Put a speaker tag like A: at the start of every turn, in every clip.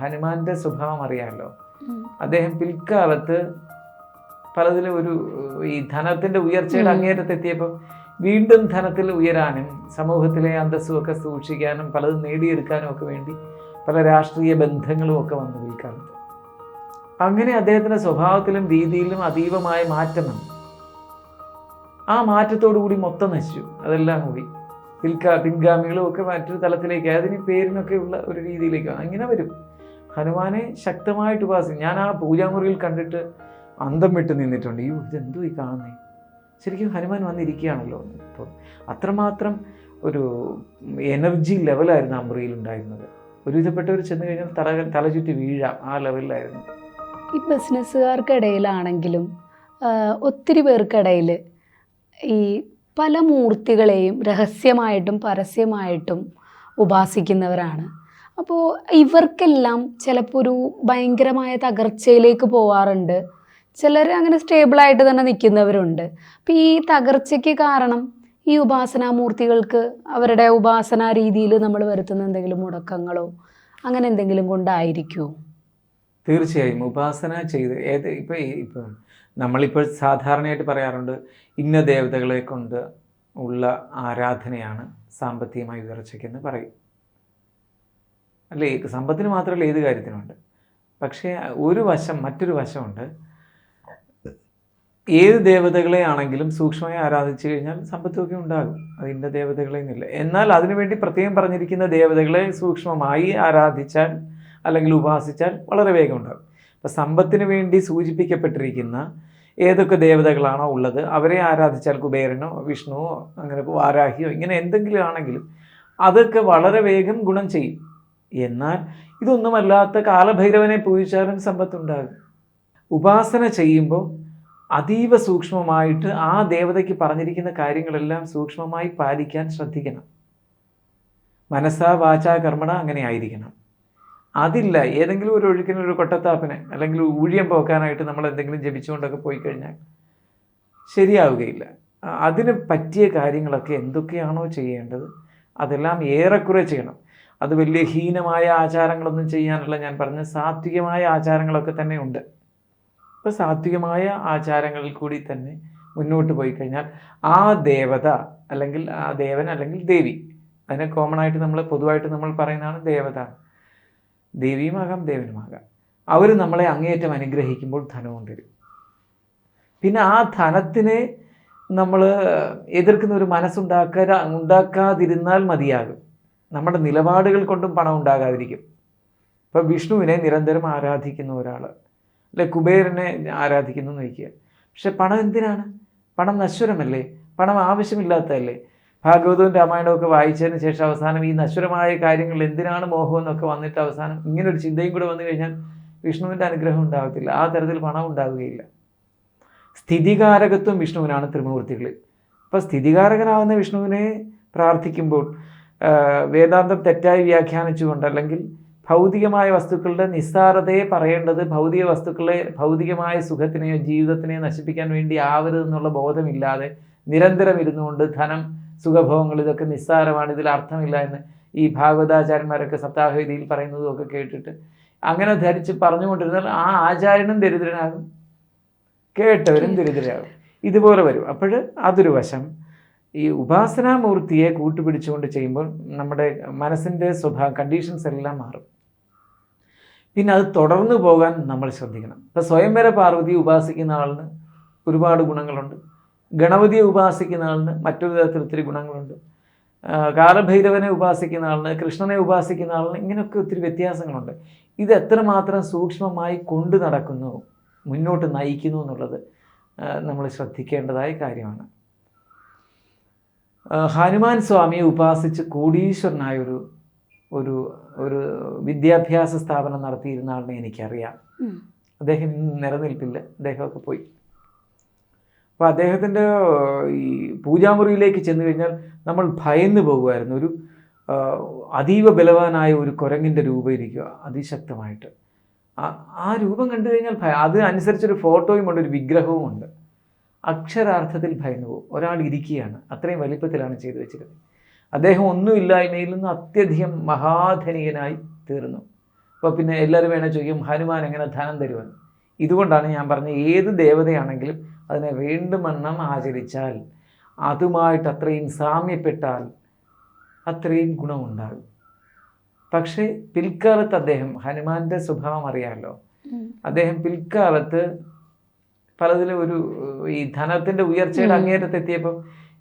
A: ഹനുമാന്റെ സ്വഭാവം അറിയാമല്ലോ അദ്ദേഹം പിൽക്കാലത്ത് പലതിലും ഒരു ഈ ധനത്തിന്റെ ഉയർച്ചയുടെ. അങ്ങേറ്റത്തെത്തിയപ്പോൾ വീണ്ടും ധനത്തിൽ ഉയരാനും സമൂഹത്തിലെ അന്തസ്സും ഒക്കെ സൂക്ഷിക്കാനും പലതും നേടിയെടുക്കാനും ഒക്കെ വേണ്ടി പല രാഷ്ട്രീയ ബന്ധങ്ങളും ഒക്കെ വന്നു പിൽക്കാലത്ത്. അങ്ങനെ അദ്ദേഹത്തിന്റെ സ്വഭാവത്തിലും രീതിയിലും അതീവമായ മാറ്റം വന്നു. ആ മാറ്റത്തോടു കൂടി മൊത്തം നശിച്ചു. അതെല്ലാം കൂടി. പിൽക്കാ പിൻഗാമികളും ഒക്കെ മറ്റൊരു തലത്തിലേക്ക് അതിന് പേരിനൊക്കെ ഉള്ള ഒരു രീതിയിലേക്ക് അങ്ങനെ വരും. ഹനുമാനെ ശക്തമായിട്ട് ഉപാസിക്കും ഞാൻ ആ പൂജാമുറിയിൽ കണ്ടിട്ട് അന്തം വിട്ട് നിന്നിട്ടുണ്ട്. അയ്യോ ഇതെന്തോ ഈ കാണുന്നേ? ശരിക്കും ഹനുമാൻ വന്നിരിക്കുകയാണല്ലോ. ഇപ്പോൾ അത്രമാത്രം ഒരു എനർജി ലെവലായിരുന്നു ആ മുറിയിൽ ഉണ്ടായിരുന്നത്. ഒരുവിധപ്പെട്ടവർ ചെന്ന് കഴിഞ്ഞാൽ തല തല ചുറ്റി വീഴാം ആ ലെവലിലായിരുന്നു
B: ഈ ബിസിനസ്സുകാർക്കിടയിലാണെങ്കിലും ഒത്തിരി പേർക്കിടയിൽ ഈ പല മൂർത്തികളെയും രഹസ്യമായിട്ടും പരസ്യമായിട്ടും ഉപാസിക്കുന്നവരാണ്. അപ്പോൾ ഇവർക്കെല്ലാം ചിലപ്പോൾ ഒരു ഭയങ്കരമായ തകർച്ചയിലേക്ക് പോവാറുണ്ട്. ചിലർ അങ്ങനെ സ്റ്റേബിളായിട്ട് തന്നെ നിൽക്കുന്നവരുണ്ട് അപ്പോൾ ഈ തകർച്ചയ്ക്ക് കാരണം ഈ ഉപാസനാമൂർത്തികൾക്ക് അവരുടെ ഉപാസനാ രീതിയിൽ നമ്മൾ വരുത്തുന്ന എന്തെങ്കിലും മുടക്കങ്ങളോ അങ്ങനെ എന്തെങ്കിലും കൊണ്ടായിരിക്കുമോ
A: തീർച്ചയായും. ഉപാസന ചെയ്ത് ഏത് ഇപ്പോൾ നമ്മളിപ്പോൾ സാധാരണയായിട്ട് പറയാറുണ്ട് ഇന്ന ദേവതകളെ കൊണ്ട് ഉള്ള ആരാധനയാണ് സാമ്പത്തികമായി ഉയർച്ചയ്ക്കെന്ന് പറയും. അല്ലേ? സമ്പത്തിന് മാത്രമല്ല ഏത് കാര്യത്തിനുണ്ട് പക്ഷേ ഒരു വശം മറ്റൊരു വശമുണ്ട്. ഏത് ദേവതകളെ ആണെങ്കിലും സൂക്ഷ്മമായി ആരാധിച്ചു കഴിഞ്ഞാൽ സമ്പത്തൊക്കെ ഉണ്ടാകും. അത് ഇന്ന ദേവതകളെ എന്നില്ല എന്നാൽ അതിനുവേണ്ടി പ്രത്യേകം പറഞ്ഞിരിക്കുന്ന ദേവതകളെ സൂക്ഷ്മമായി ആരാധിച്ചാൽ അല്ലെങ്കിൽ ഉപാസിച്ചാൽ വളരെ വേഗം ഉണ്ടാകും. അപ്പം സമ്പത്തിന് വേണ്ടി സൂചിപ്പിക്കപ്പെട്ടിരിക്കുന്ന ഏതൊക്കെ ദേവതകളാണോ ഉള്ളത് അവരെ ആരാധിച്ചാൽ കുബേരനോ വിഷ്ണുവോ അങ്ങനെ വാരാഹിയോ ഇങ്ങനെ എന്തെങ്കിലും ആണെങ്കിലും അതൊക്കെ വളരെ വേഗം ഗുണം ചെയ്യും. എന്നാൽ ഇതൊന്നുമല്ലാത്ത കാലഭൈരവനെ പൂജിച്ചാലും സമ്പത്തുണ്ടാകും. ഉപാസന ചെയ്യുമ്പോൾ അതീവ സൂക്ഷ്മമായിട്ട് ആ ദേവതയ്ക്ക് പറഞ്ഞിരിക്കുന്ന കാര്യങ്ങളെല്ലാം സൂക്ഷ്മമായി പാലിക്കാൻ ശ്രദ്ധിക്കണം. മനസ്സാ വാചാ കർമ്മണ അങ്ങനെ ആയിരിക്കണം. അതില്ല ഏതെങ്കിലും ഒരു ഒഴുക്കിന് ഒരു കൊട്ടത്താപ്പിനെ അല്ലെങ്കിൽ ഊഴിയം പോക്കാനായിട്ട് നമ്മൾ എന്തെങ്കിലും ജപിച്ചുകൊണ്ടൊക്കെ പോയി കഴിഞ്ഞാൽ ശരിയാവുകയില്ല. അതിന് പറ്റിയ കാര്യങ്ങളൊക്കെ എന്തൊക്കെയാണോ ചെയ്യേണ്ടത് അതെല്ലാം ഏറെക്കുറെ ചെയ്യണം. അത് വലിയ ഹീനമായ ആചാരങ്ങളൊന്നും ചെയ്യാനല്ല ഞാൻ പറഞ്ഞ സാത്വികമായ ആചാരങ്ങളൊക്കെ തന്നെ ഉണ്ട്. അപ്പോൾ സാത്വികമായ ആചാരങ്ങളിൽ കൂടി തന്നെ മുന്നോട്ട് പോയി കഴിഞ്ഞാൽ ആ ദേവത അല്ലെങ്കിൽ ആ ദേവൻ അല്ലെങ്കിൽ ദേവി അതിനെ കോമൺ ആയിട്ട് നമ്മൾ പൊതുവായിട്ട് നമ്മൾ പറയുന്നതാണ് ദേവത. ദേവിയുമാകാം ദേവനുമാകാം അവർ നമ്മളെ അങ്ങേയറ്റം അനുഗ്രഹിക്കുമ്പോൾ ധനവും തരും. പിന്നെ ആ ധനത്തിനെ നമ്മൾ എതിർക്കുന്ന ഒരു മനസ്സുണ്ടാക്കാ ഉണ്ടാക്കാതിരുന്നാൽ മതിയാകും. നമ്മുടെ നിലപാടുകൾ കൊണ്ടും പണം ഉണ്ടാകാതിരിക്കും. ഇപ്പം വിഷ്ണുവിനെ നിരന്തരം ആരാധിക്കുന്ന ഒരാൾ അല്ലെ കുബേരനെ ആരാധിക്കുന്നു എന്ന് വയ്ക്കുക. പക്ഷെ പണം എന്തിനാണ്? പണം നശ്വരമല്ലേ? പണം ആവശ്യമില്ലാത്തതല്ലേ? ഭാഗവതവും രാമായണവും ഒക്കെ വായിച്ചതിന് ശേഷം അവസാനം ഈ നശ്വരമായ കാര്യങ്ങൾ എന്തിനാണ് മോഹം എന്നൊക്കെ വന്നിട്ട് അവസാനം ഇങ്ങനൊരു ചിന്തയും കൂടെ വന്നു കഴിഞ്ഞാൽ വിഷ്ണുവിന്റെ അനുഗ്രഹം ഉണ്ടാകത്തില്ല. ആ തരത്തിൽ പണം ഉണ്ടാവുകയില്ല. സ്ഥിതികാരകത്വം വിഷ്ണുവിനാണ് ത്രിമൂർത്തികളിൽ. അപ്പോൾ സ്ഥിതികാരകനാവുന്ന വിഷ്ണുവിനെ പ്രാർത്ഥിക്കുമ്പോൾ വേദാന്തം തെറ്റായി വ്യാഖ്യാനിച്ചുകൊണ്ട് അല്ലെങ്കിൽ ഭൗതികമായ വസ്തുക്കളുടെ നിസ്സാരതയെ പറയേണ്ടത് ഭൗതിക വസ്തുക്കളെ ഭൗതികമായ സുഖത്തിനെയോ ജീവിതത്തിനെയോ നശിപ്പിക്കാൻ വേണ്ടി ആവരുതെന്നുള്ള ബോധമില്ലാതെ നിരന്തരം ഇരുന്നുകൊണ്ട് ധനം സുഖഭോഗങ്ങൾ ഇതൊക്കെ നിസ്സാരമാണ് ഇതിൽ അർത്ഥമില്ല എന്ന് ഈ ഭാഗവതാചാര്യന്മാരൊക്കെ സപ്താഹവേദിയിൽ പറയുന്നതും ഒക്കെ കേട്ടിട്ട് അങ്ങനെ ധരിച്ച് പറഞ്ഞുകൊണ്ടിരുന്നാൽ ആ ആചാര്യനും ദരിദ്രനാകും കേട്ടവരും ദരിദ്രരാകും. ഇതുപോലെ വരും. അപ്പോൾ അതൊരു വശം. ഈ ഉപാസനാമൂർത്തിയെ കൂട്ടുപിടിച്ചുകൊണ്ട് ചെയ്യുമ്പോൾ നമ്മുടെ മനസ്സിന്റെ സ്വഭാവം കണ്ടീഷൻസ് എല്ലാം മാറും. പിന്നെ അത് തുടർന്നു പോകാൻ നമ്മൾ ശ്രദ്ധിക്കണം. ഇപ്പം സ്വയംവര പാർവതി ഉപാസിക്കുന്ന ആളിന് ഒരുപാട് ഗുണങ്ങളുണ്ട്. ഗണപതിയെ ഉപാസിക്കുന്ന ആളിന് മറ്റൊരു തരത്തിൽ ഒത്തിരി ഗുണങ്ങളുണ്ട്. കാലഭൈരവനെ ഉപാസിക്കുന്ന ആളിന് കൃഷ്ണനെ ഉപാസിക്കുന്ന ആളിന് ഇങ്ങനെയൊക്കെ ഒത്തിരി വ്യത്യാസങ്ങളുണ്ട്. ഇത് എത്രമാത്രം സൂക്ഷ്മമായി കൊണ്ടു നടക്കുന്നു മുന്നോട്ട് നയിക്കുന്നു എന്നുള്ളത് നമ്മൾ ശ്രദ്ധിക്കേണ്ടതായ കാര്യമാണ്. ഹനുമാൻ സ്വാമിയെ ഉപാസിച്ച് കോടീശ്വരനായൊരു ഒരു ഒരു വിദ്യാഭ്യാസ സ്ഥാപനം നടത്തിയിരുന്ന ആളിനെ എനിക്കറിയാം. അദ്ദേഹം നിലനിൽപ്പില്ല. അദ്ദേഹമൊക്കെ പോയി. അപ്പോൾ അദ്ദേഹത്തിന്റെ ഈ പൂജാമുറിയിലേക്ക് ചെന്ന് കഴിഞ്ഞാൽ നമ്മൾ ഭയന്ന് പോകുമായിരുന്നു. ഒരു അതീവ ബലവാനായ ഒരു കുരങ്ങിന്റെ രൂപം ഇരിക്കുക അതിശക്തമായിട്ട്. ആ- ആ രൂപം കണ്ടു കഴിഞ്ഞാൽ ഭയ അത് അനുസരിച്ചൊരു ഫോട്ടോയും ഉണ്ട് ഒരു വിഗ്രഹവും ഉണ്ട്. അക്ഷരാർത്ഥത്തിൽ ഭയന്നു പോകും ഒരാൾ ഇരിക്കുകയാണ്. അത്രയും വലിപ്പത്തിലാണ് ചെയ്തു വെച്ചിരുന്നത്. അദ്ദേഹം ഒന്നുമില്ലായ്മയിൽ നിന്ന് അത്യധികം മഹാധനികനായി തീർന്നു. അപ്പോൾ പിന്നെ എല്ലാവരും വേണേൽ ചോദിക്കും ഹനുമാൻ എങ്ങനെ ധനം തരുമെന്ന്? ഇതുകൊണ്ടാണ് ഞാൻ പറഞ്ഞത് ഏത് ദേവതയാണെങ്കിലും അതിനെ വേണ്ടുമെണ്ണം ആചരിച്ചാൽ അതുമായിട്ട് അത്രയും സാമ്യപ്പെട്ടാൽ അത്രയും ഗുണമുണ്ടാകും. പക്ഷേ പിൽക്കാലത്ത് അദ്ദേഹം ഹനുമാന്റെ സ്വഭാവം അറിയാമല്ലോ അദ്ദേഹം പിൽക്കാലത്ത് പലതിലും ഒരു ഈ ധനത്തിന്റെ ഉയർച്ചയുടെ. അങ്ങേറ്റത്തെത്തിയപ്പോൾ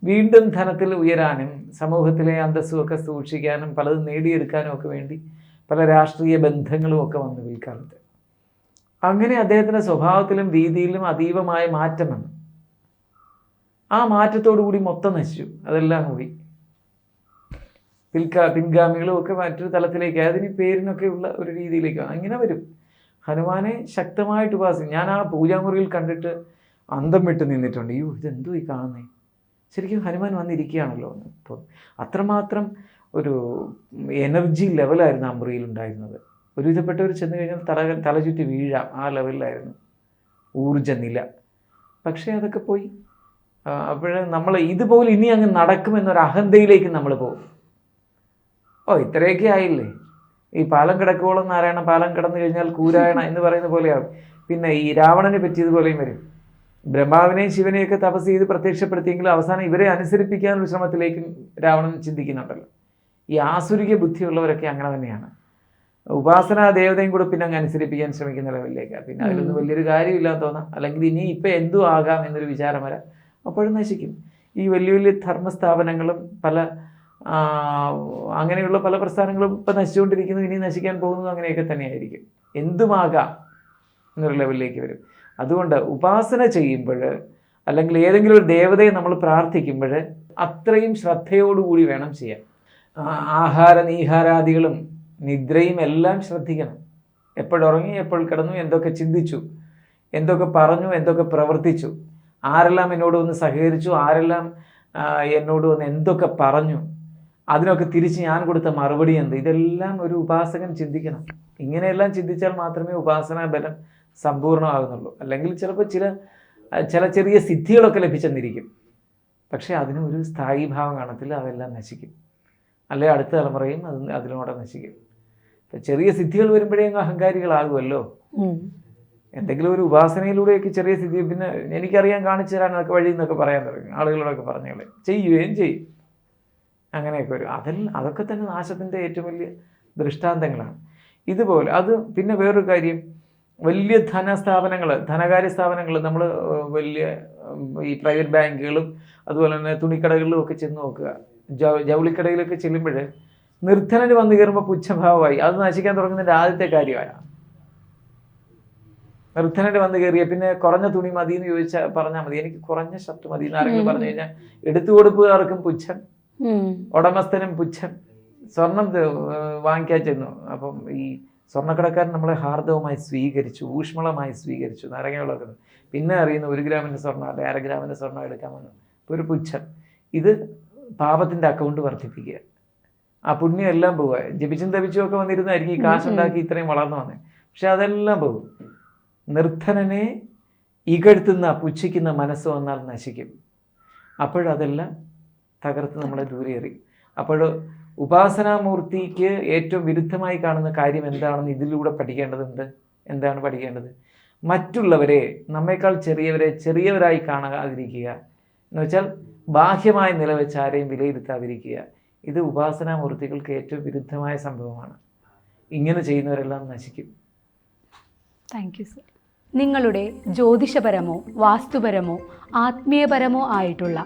A: വീണ്ടും ധനത്തിൽ ഉയരാനും സമൂഹത്തിലെ അന്തസ്സും ഒക്കെ സൂക്ഷിക്കാനും പലതും നേടിയെടുക്കാനും ഒക്കെ വേണ്ടി പല രാഷ്ട്രീയ ബന്ധങ്ങളും ഒക്കെ വന്നു വിൽക്കാറുണ്ട് അങ്ങനെ അദ്ദേഹത്തിന്റെ സ്വഭാവത്തിലും രീതിയിലും അതീവമായ മാറ്റം വന്നു. ആ മാറ്റത്തോടു കൂടി മൊത്തം നശിച്ചു. അതെല്ലാം കൂടി പിൽക്കാ പിൻഗാമികളും ഒക്കെ മറ്റൊരു തലത്തിലേക്ക് അതിന് പേരിനൊക്കെയുള്ള ഒരു രീതിയിലേക്ക് അങ്ങനെ വരും. ഹനുമാനെ ശക്തമായിട്ട് ഉപാസിക്കും ഞാൻ ആ പൂജാമുറിയിൽ കണ്ടിട്ട് അന്തം വിട്ട് നിന്നിട്ടുണ്ട്. അയ്യോ ഇതെന്തോ ഈ കാണുന്നേ? ശരിക്കും ഹനുമാൻ വന്നിരിക്കുകയാണല്ലോ. ഇപ്പോൾ അത്രമാത്രം ഒരു എനർജി ലെവലായിരുന്നു ആ മുറിയിൽ ഉണ്ടായിരുന്നത്. ഒരുവിധപ്പെട്ടവർ ചെന്ന് കഴിഞ്ഞാൽ തല തലചുറ്റി വീഴാം. ആ ലെവലിലായിരുന്നു ഊർജ നില. പക്ഷേ അതൊക്കെ പോയി. അപ്പോഴേ നമ്മൾ ഇതുപോലെ ഇനി അങ്ങ് നടക്കുമെന്നൊരു അഹന്തയിലേക്ക് നമ്മൾ പോകും. ഓ ഇത്രയൊക്കെ ആയില്ലേ? ഈ പാലം കിടക്കുവോളം നാരായണ പാലം കിടന്നു കഴിഞ്ഞാൽ കൂരായണ എന്ന് പറയുന്ന പോലെയാവും. പിന്നെ ഈ രാവണനെ പറ്റിയതുപോലെയും വരും. ബ്രഹ്മാവിനെയും ശിവനെയൊക്കെ തപസ് ചെയ്ത് പ്രത്യക്ഷപ്പെടുത്തിയെങ്കിലും അവസാനം ഇവരെ അനുസരിപ്പിക്കാനുള്ള ശ്രമത്തിലേക്കും രാവണൻ ചിന്തിക്കുന്നുണ്ടല്ലോ. ഈ ആസുരിക ബുദ്ധിയുള്ളവരൊക്കെ അങ്ങനെ തന്നെയാണ്. ഉപാസന ദേവതയും കൂടെ പിന്നെ അങ്ങ് അനുസരിപ്പിക്കാൻ ശ്രമിക്കുന്ന ലെവലിലേക്ക്. പിന്നെ അതിലൊന്നും വലിയൊരു കാര്യമില്ലാന്ന് തോന്നാം. അല്ലെങ്കിൽ ഇനി ഇപ്പം എന്തു ആകാം എന്നൊരു വിചാരം വരാം. അപ്പോഴും നശിക്കും. ഈ വലിയ വലിയ ധർമ്മസ്ഥാപനങ്ങളും പല അങ്ങനെയുള്ള പല പ്രസ്ഥാനങ്ങളും ഇപ്പം നശിച്ചുകൊണ്ടിരിക്കുന്നു ഇനി നശിക്കാൻ പോകുന്നു അങ്ങനെയൊക്കെ തന്നെയായിരിക്കും. എന്തുമാകാം എന്നൊരു ലെവലിലേക്ക് വരും. അതുകൊണ്ട് ഉപാസന ചെയ്യുമ്പോൾ അല്ലെങ്കിൽ ഏതെങ്കിലും ഒരു ദേവതയെ നമ്മൾ പ്രാർത്ഥിക്കുമ്പോൾ അത്രയും ശ്രദ്ധയോടുകൂടി വേണം ചെയ്യാൻ. ആഹാര നീഹാരാദികളും നിദ്രയും എല്ലാം ശ്രദ്ധിക്കണം. എപ്പോഴുറങ്ങി എപ്പോൾ കിടന്നു എന്തൊക്കെ ചിന്തിച്ചു എന്തൊക്കെ പറഞ്ഞു എന്തൊക്കെ പ്രവർത്തിച്ചു ആരെല്ലാം എന്നോട് ഒന്ന് സഹകരിച്ചു ആരെല്ലാം എന്നോട് ഒന്ന് എന്തൊക്കെ പറഞ്ഞു അതിനൊക്കെ തിരിച്ച് ഞാൻ കൊടുത്ത മറുപടി എന്ത്? ഇതെല്ലാം ഒരു ഉപാസകൻ ചിന്തിക്കണം. ഇങ്ങനെയെല്ലാം ചിന്തിച്ചാൽ മാത്രമേ ഉപാസനാ ബലം സമ്പൂർണമാകുന്നുള്ളൂ അല്ലെങ്കിൽ ചിലപ്പോൾ ചില ചില ചെറിയ സിദ്ധികളൊക്കെ ലഭിച്ചെന്നിരിക്കും. പക്ഷേ അതിന് ഒരു സ്ഥായി ഭാവം കാണത്തില്ല അതെല്ലാം നശിക്കും. അല്ലെ അടുത്ത തലമുറയും അത് അതിനോടെ നശിക്കും. ഇപ്പം ചെറിയ സിദ്ധികൾ വരുമ്പോഴേ അങ്ങ് അഹങ്കാരികളാകുമല്ലോ എന്തെങ്കിലും ഒരു ഉപാസനയിലൂടെയൊക്കെ ചെറിയ സ്ഥിതി പിന്നെ എനിക്കറിയാൻ കാണിച്ചു തരാൻ അതൊക്കെ വഴി എന്നൊക്കെ പറയാൻ തുടങ്ങി. ആളുകളോടൊക്കെ പറഞ്ഞോളെ ചെയ്യുകയും ചെയ്യും. അങ്ങനെയൊക്കെ വരും. അതിൽ അതൊക്കെ തന്നെ നാശത്തിന്റെ ഏറ്റവും വലിയ ദൃഷ്ടാന്തങ്ങളാണ്. ഇതുപോലെ അത് പിന്നെ വേറൊരു കാര്യം വലിയ ധനസ്ഥാപനങ്ങൾ ധനകാര്യ സ്ഥാപനങ്ങൾ നമ്മൾ വലിയ ഈ പ്രൈവറ്റ് ബാങ്കുകളും അതുപോലെ തന്നെ തുണിക്കടകളിലും ഒക്കെ ചെന്ന് നോക്കുക. ജൗളിക്കടയിലൊക്കെ ചെല്ലുമ്പോൾ നിർധനന് വന്നു കയറുമ്പോൾ പുച്ഛഭാവമായി. അത് നശിക്കാൻ തുടങ്ങുന്നതിന്റെ ആദ്യത്തെ കാര്യമാണ് നിർധനന് വന്ന് കയറിയ പിന്നെ കുറഞ്ഞ തുണി മതി എന്ന് ചോദിച്ചാൽ പറഞ്ഞാൽ മതി. എനിക്ക് കുറഞ്ഞ ഷർട്ട് മതി എന്ന് ആരെങ്കിലും പറഞ്ഞു കഴിഞ്ഞാൽ എടുത്തു കൊടുപ്പുകാർക്കും പുച്ഛൻ
B: ഉം.
A: ഉടമസ്ഥനും പുച്ഛൻ. സ്വർണം വാങ്ങിക്കാൻ ചെന്നു. അപ്പം ഈ സ്വർണക്കടക്കാരൻ നമ്മളെ ഹാർദവമായി സ്വീകരിച്ചു ഊഷ്മളമായി സ്വീകരിച്ചു നാരങ്ങ പിന്നെ അറിയുന്ന ഒരു ഗ്രാമിന്റെ സ്വർണം അല്ലെ അര ഗ്രാമിന്റെ സ്വർണം എടുക്കാമെന്ന് ഇപ്പോൾ ഒരു പുച്ഛൻ. ഇത് പാപത്തിന്റെ അക്കൗണ്ട് വർദ്ധിപ്പിക്കുക. ആ പുണ്യം എല്ലാം പോവുക. ജപിച്ചും തപിച്ചും ഒക്കെ വന്നിരുന്നായിരിക്കും ഈ കാശുണ്ടാക്കി ഇത്രയും വളർന്നു വന്നത് പക്ഷെ അതെല്ലാം പോകും. നിർധനനെ ഇകഴ്ത്തുന്ന പുച്ഛിക്കുന്ന മനസ്സ് വന്നാൽ നശിക്കും. അപ്പോഴതെല്ലാം തകർത്ത് നമ്മളെ ദൂരേറി അപ്പോൾ ഉപാസനാമൂർത്തിക്ക് ഏറ്റവും വിരുദ്ധമായി കാണുന്ന കാര്യം എന്താണെന്ന് ഇതിലൂടെ പഠിക്കേണ്ടതുണ്ട്? എന്താണ് പഠിക്കേണ്ടത്? മറ്റുള്ളവരെ നമ്മേക്കാൾ ചെറിയവരെ ചെറിയവരായി കാണാതിരിക്കുക. എന്ന് വെച്ചാൽ ബാഹ്യമായി നില ആരെയും വിലയിരുത്താതിരിക്കുക. ഇത് ഉപാസനാമൂർത്തികൾക്ക് ഏറ്റവും വിരുദ്ധമായ സംഭവമാണ്. ഇങ്ങനെ ചെയ്യുന്നവരെല്ലാം നശിക്കും.
B: താങ്ക് യു സർ നിങ്ങളുടെ ജ്യോതിഷപരമോ വാസ്തുപരമോ ആത്മീയപരമോ ആയിട്ടുള്ള